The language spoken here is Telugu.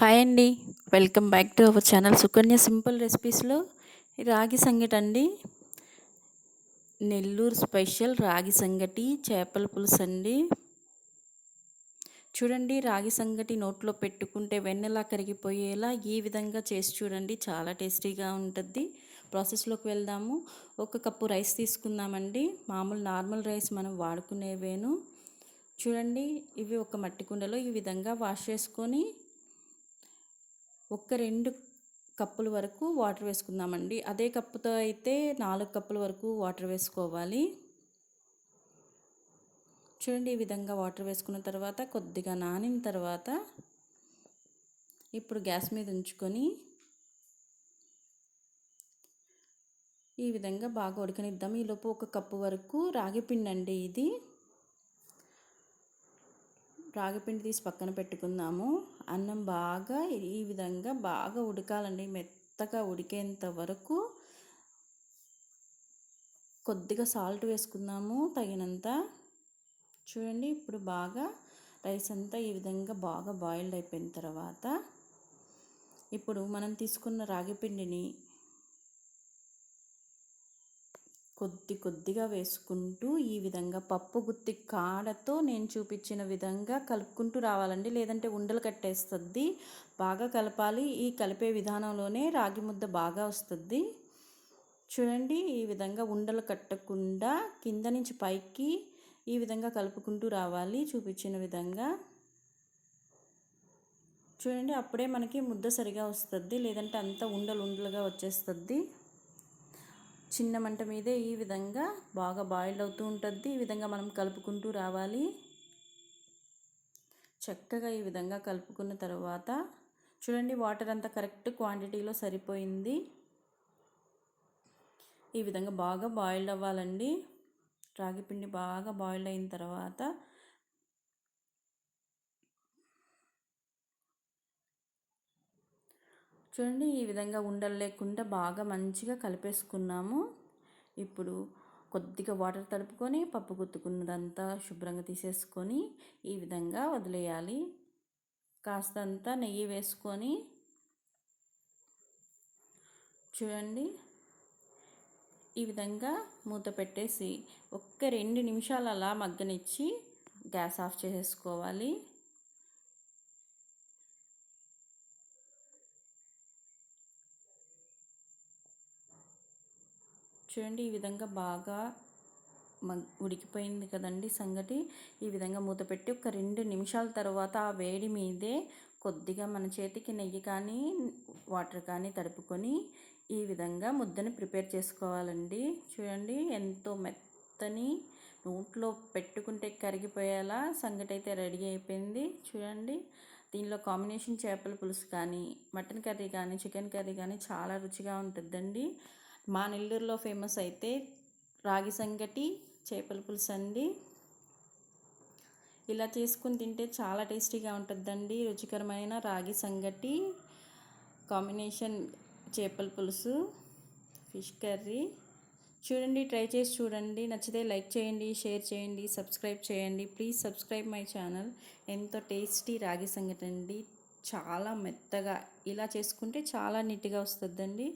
హాయ్ అండి. Welcome back to our channel Sukanya simple రెసిపీస్లో. రాగి సంగటి అండి. నెల్లూరు స్పెషల్ రాగి సంగటి చేపల పులుసు అండి. చూడండి రాగి సంగటి నోట్లో పెట్టుకుంటే వెన్నెలా కరిగిపోయేలా ఈ విధంగా చేసి చూడండి. చాలా టేస్టీగా ఉంటుంది ప్రాసెస్లోకి వెళ్దాము. ఒక కప్పు రైస్ తీసుకుందామండి. మామూలు నార్మల్ రైస్ మనం వాడుకునేవేను. చూడండి ఇవి ఒక మట్టి కుండలో ఈ విధంగా వాష్ చేసుకొని ఒక రెండు కప్పుల వరకు వాటర్ వేసుకుందామండి. అదే కప్పుతో అయితే నాలుగు కప్పుల వరకు వాటర్ వేసుకోవాలి. చూడండి ఈ విధంగా వాటర్ వేసుకున్న తర్వాత కొద్దిగా నానిన తర్వాత ఇప్పుడు గ్యాస్ మీద ఉంచుకొని ఈ విధంగా బాగా ఉడకనిద్దాం. ఈలోపు ఒక కప్పు వరకు రాగి పిండి అండి ఇది. రాగిపిండి తీసి పక్కన పెట్టుకుందాము. అన్నం బాగా ఈ విధంగా బాగా ఉడకాలండి. మెత్తగా ఉడికేంత వరకు కొద్దిగా సాల్ట్ వేసుకుందాము తగినంత. చూడండి ఇప్పుడు బాగా రైస్ అంతా ఈ విధంగా బాగా బాయిల్డ్ అయిపోయిన తర్వాత ఇప్పుడు మనం తీసుకున్న రాగిపిండిని కొద్ది కొద్దిగా వేసుకుంటూ ఈ విధంగా పప్పు గుత్తి కాడతో నేను చూపించిన విధంగా కలుపుకుంటూ రావాలండి. లేదంటే ఉండలు కట్టేస్తుంది. బాగా కలపాలి. ఈ కలిపే విధానంలోనే రాగి ముద్ద బాగా వస్తుంది. చూడండి ఈ విధంగా ఉండలు కట్టకుండా కింద నుంచి పైకి ఈ విధంగా కలుపుకుంటూ రావాలి. చూపించిన విధంగా. చూడండి అప్పుడే మనకి ముద్ద సరిగా వస్తుంది. లేదంటే అంతా ఉండలు ఉండలుగా వచ్చేస్తుంది. చిన్న మంట మీదే ఈ విధంగా బాగా బాయిల్ అవుతూ ఉంటుంది ఈ విధంగా మనం కలుపుకుంటూ రావాలి. చక్కగా ఈ విధంగా కలుపుకున్న తర్వాత చూడండి వాటర్ అంతా కరెక్ట్ క్వాంటిటీలో సరిపోయింది. ఈ విధంగా బాగా బాయిల్డ్ అవ్వాలండి. రాగి పిండి బాగా బాయిల్ అయిన తర్వాత చూడండి ఈ విధంగా ఉండలు లేకుండా బాగా మంచిగా కలిపేసుకున్నాము. ఇప్పుడు కొద్దిగా వాటర్ తడుపుకొని పప్పు గుత్తుకున్నదంతా శుభ్రంగా తీసేసుకొని ఈ విధంగా వదిలేయాలి. కాస్తంత నెయ్యి వేసుకొని చూడండి ఈ విధంగా మూత పెట్టేసి ఒక్క రెండు నిమిషాలు అలా మగ్గనిచ్చి గ్యాస్ ఆఫ్ చేసేసుకోవాలి. చూడండి ఈ విధంగా బాగా ఉడికిపోయింది కదండి సంగటి. ఈ విధంగా మూత పెట్టి ఒక రెండు నిమిషాల తర్వాత ఆ వేడి మీదే కొద్దిగా మన చేతికి నెయ్యి కానీ వాటర్ కానీ తడుపుకొని ఈ విధంగా ముద్దని ప్రిపేర్ చేసుకోవాలండి. చూడండి ఎంతో మెత్తని నోట్లో పెట్టుకుంటే కరిగిపోయేలా సంగటి అయితే రెడీ అయిపోయింది. చూడండి దీనిలో కాంబినేషన్ చేపల పులుసు కానీ మటన్ కర్రీ కానీ చికెన్ కర్రీ కానీ చాలా రుచిగా ఉంటుందండి. మా నెల్లూరులో ఫేమస్ అయితే రాగి సంగటి చేపల పులుసు అండి. ఇలా చేసుకుని తింటే చాలా టేస్టీగా ఉంటుందండి. రుచికరమైన రాగి సంగటి కాంబినేషన్ చేపల పులుసు ఫిష్ కర్రీ. చూడండి ట్రై చేసి చూడండి. నచ్చితే లైక్ చేయండి షేర్ చేయండి సబ్స్క్రైబ్ చేయండి. Please subscribe my channel. ఎంతో టేస్టీ రాగి సంగటి అండి. చాలా మెత్తగా ఇలా చేసుకుంటే చాలా నీట్గా వస్తుందండి.